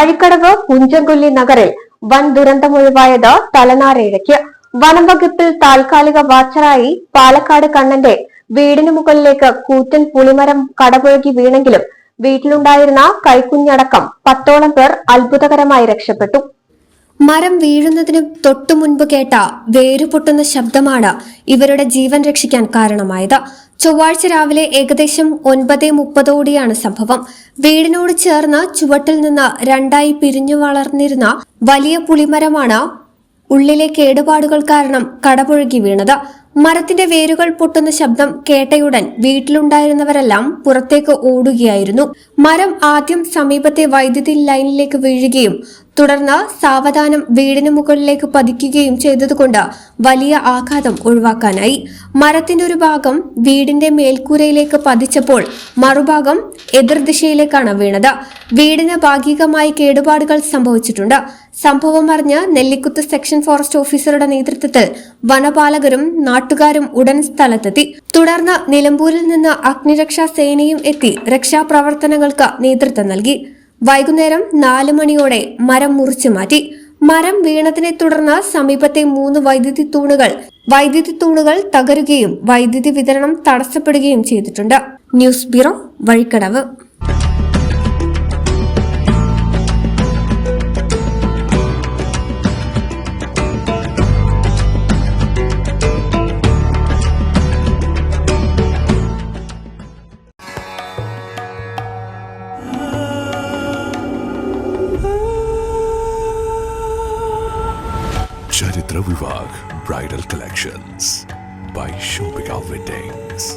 വഴിക്കടവ് പുഞ്ചംകൊല്ലി നഗറിൽ വൻ ദുരന്തമൊഴിവായത് തലനാരേഴയ്ക്ക് വനം വകുപ്പിൽ താൽക്കാലിക വാച്ചറായി പാലക്കാട് കണ്ണന്റെ വീടിന് മുകളിലേക്ക് കൂറ്റൻ പുളിമരം കടപുഴകി വീണെങ്കിലും വീട്ടിലുണ്ടായിരുന്ന കൈക്കുഞ്ഞടക്കം പത്തോളം പേർ അത്ഭുതകരമായി രക്ഷപ്പെട്ടു. മരം വീഴുന്നതിന് തൊട്ടു മുൻപ് കേട്ട വേരുപൊട്ടുന്ന ശബ്ദമാണ് ഇവരുടെ ജീവൻ രക്ഷിക്കാൻ കാരണമായത്. ചൊവ്വാഴ്ച രാവിലെ ഏകദേശം ഒൻപത് മുപ്പതോടെയാണ് സംഭവം. വീടിനോട് ചേർന്ന് ചുവട്ടിൽ നിന്ന് രണ്ടായി പിരിഞ്ഞു വളർന്നിരുന്ന വലിയ പുളിമരമാണ് ഉള്ളിലെ കേടുപാടുകൾ കാരണം കടപുഴകി വീണത്. മരത്തിന്റെ വേരുകൾ പൊട്ടുന്ന ശബ്ദം കേട്ടയുടൻ വീട്ടിലുണ്ടായിരുന്നവരെല്ലാം പുറത്തേക്ക് ഓടുകയായിരുന്നു. മരം ആദ്യം സമീപത്തെ വൈദ്യുതി ലൈനിലേക്ക് വീഴുകയും തുടർന്ന് സാവധാനം വീടിന് മുകളിലേക്ക് പതിക്കുകയും ചെയ്തതുകൊണ്ട് വലിയ ആഘാതം ഒഴിവാക്കാനായി. മരത്തിന്റെ ഒരു ഭാഗം വീടിന്റെ മേൽക്കൂരയിലേക്ക് പതിച്ചപ്പോൾ മറുഭാഗം എതിർദിശയിലേക്കാണ് വീണത്. വീടിന് ഭാഗികമായി കേടുപാടുകൾ സംഭവിച്ചിട്ടുണ്ട്. സംഭവം അറിഞ്ഞ് നെല്ലിക്കുത്ത് സെക്ഷൻ ഫോറസ്റ്റ് ഓഫീസറുടെ നേതൃത്വത്തിൽ വനപാലകരും നാട്ടുകാരും ഉടൻ സ്ഥലത്തെത്തി. തുടർന്ന് നിലമ്പൂരിൽ നിന്ന് അഗ്നിരക്ഷാ സേനയും എത്തി. രക്ഷാപ്രവർത്തനങ്ങൾക്ക് നേതൃത്വം നൽകി. വൈകുന്നേരം നാല് മണിയോടെ മരം മുറിച്ചു മാറ്റി. മരം വീണതിനെ തുടർന്ന് സമീപത്തെ മൂന്ന് വൈദ്യുതി തൂണുകൾ വൈദ്യുതി തൂണുകൾ തകരുകയും വൈദ്യുതി വിതരണം തടസ്സപ്പെടുകയും ചെയ്തിട്ടുണ്ട്. News bureau Vazhikkadavu. ചരിത്ര Vivah bridal collections by shopping weddings